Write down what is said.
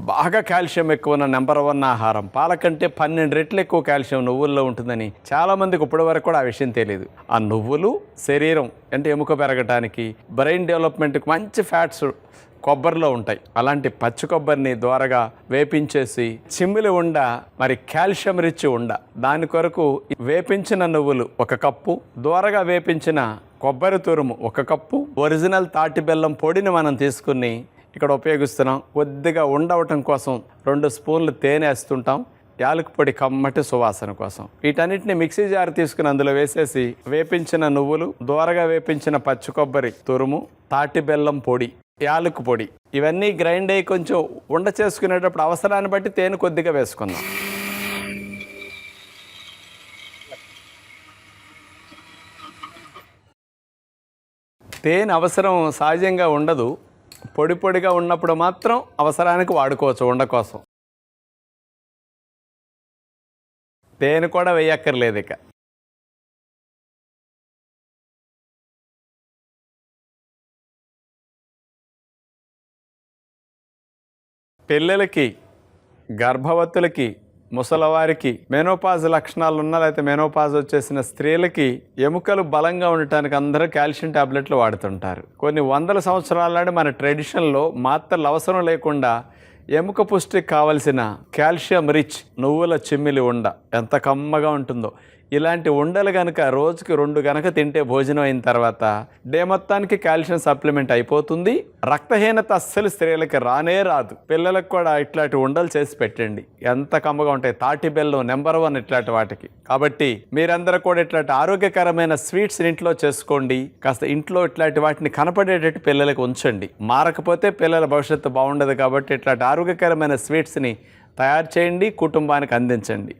బాగా కాల్షియం ఎక్కువ ఉన్న నెంబర్ వన్ ఆహారం. పాల కంటే పన్నెండు రెట్లు ఎక్కువ కాల్షియం నువ్వుల్లో ఉంటుందని చాలామందికి ఇప్పటివరకు కూడా ఆ విషయం తెలియదు. ఆ నువ్వులు శరీరం అంటే ఎముక పెరగటానికి బ్రెయిన్ డెవలప్మెంట్కి మంచి ఫ్యాట్స్ కొబ్బరిలో ఉంటాయి. అలాంటి పచ్చి కొబ్బరిని ద్వారగా వేపించేసి చిమ్మిలి ఉండ మరి కాల్షియం రిచ్ ఉండ. దాని కొరకు వేపించిన నువ్వులు ఒక కప్పు ద్వారగా వేపించిన కొబ్బరి తురుము ఒక కప్పు ఒరిజినల్ తాటి బెల్లం పొడిని మనం తీసుకుని ఇక్కడ ఉపయోగిస్తున్నాం. కొద్దిగా ఉండవటం కోసం రెండు స్పూన్లు తేనె వేస్తుంటాం. యాలకు పొడి కమ్మటి సువాసన కోసం. వీటన్నిటిని మిక్సీ జార్ తీసుకుని అందులో వేసేసి వేపించిన నువ్వులు దూరగా వేపించిన పచ్చి కొబ్బరి తురుము తాటి బెల్లం పొడి యాలకు పొడి ఇవన్నీ గ్రైండ్ అయ్యి కొంచెం ఉండ చేసుకునేటప్పుడు అవసరాన్ని బట్టి తేనె కొద్దిగా వేసుకుందాం. తేనె అవసరం సహజంగా ఉండదు. పొడి పొడిగా ఉన్నప్పుడు మాత్రం అవసరానికి వాడుకోవచ్చు ఉండ కోసం. తేనె కూడా వేయక్కర్లేదు ఇక. పిల్లలకి గర్భవతులకి ముసలవారికి మెనోపాజ్ లక్షణాలు ఉన్నా లేకపోతే మెనోపాజ్ వచ్చేసిన స్త్రీలకి ఎముకలు బలంగా ఉండటానికి అందరూ కాల్షియం టాబ్లెట్లు వాడుతుంటారు. కొన్ని వందల సంవత్సరాల నాడు మన ట్రెడిషన్లో మాత్రలు అవసరం లేకుండా ఎముక పుష్టికి కావలసిన కాల్షియం రిచ్ నువ్వుల చిమ్మిలి ఉండ ఎంత కమ్మగా ఉంటుందో. ఇలాంటి ఉండలు కనుక రోజుకి రెండు కనుక తింటే భోజనం అయిన తర్వాత డే మొత్తానికి కాల్షియం సప్లిమెంట్ అయిపోతుంది. రక్తహీనత అస్సలు స్త్రీలకి రానే రాదు. పిల్లలకు కూడా ఇట్లాంటి ఉండలు చేసి పెట్టండి. ఎంత కమ్మగా ఉంటాయి. తాటి బెల్లం నెంబర్ వన్ ఇట్లాంటి వాటికి. కాబట్టి మీరందరూ కూడా ఇట్లాంటి ఆరోగ్యకరమైన స్వీట్స్ ఇంట్లో చేసుకోండి. కాస్త ఇంట్లో ఇట్లాంటి వాటిని కనపడేటట్టు పిల్లలకు ఉంచండి. మారకపోతే పిల్లల భవిష్యత్తు బాగుండదు కాబట్టి ఇట్లాంటి ఆరోగ్యకరమైన స్వీట్స్ని తయారు చేయండి. కుటుంబానికి అందించండి.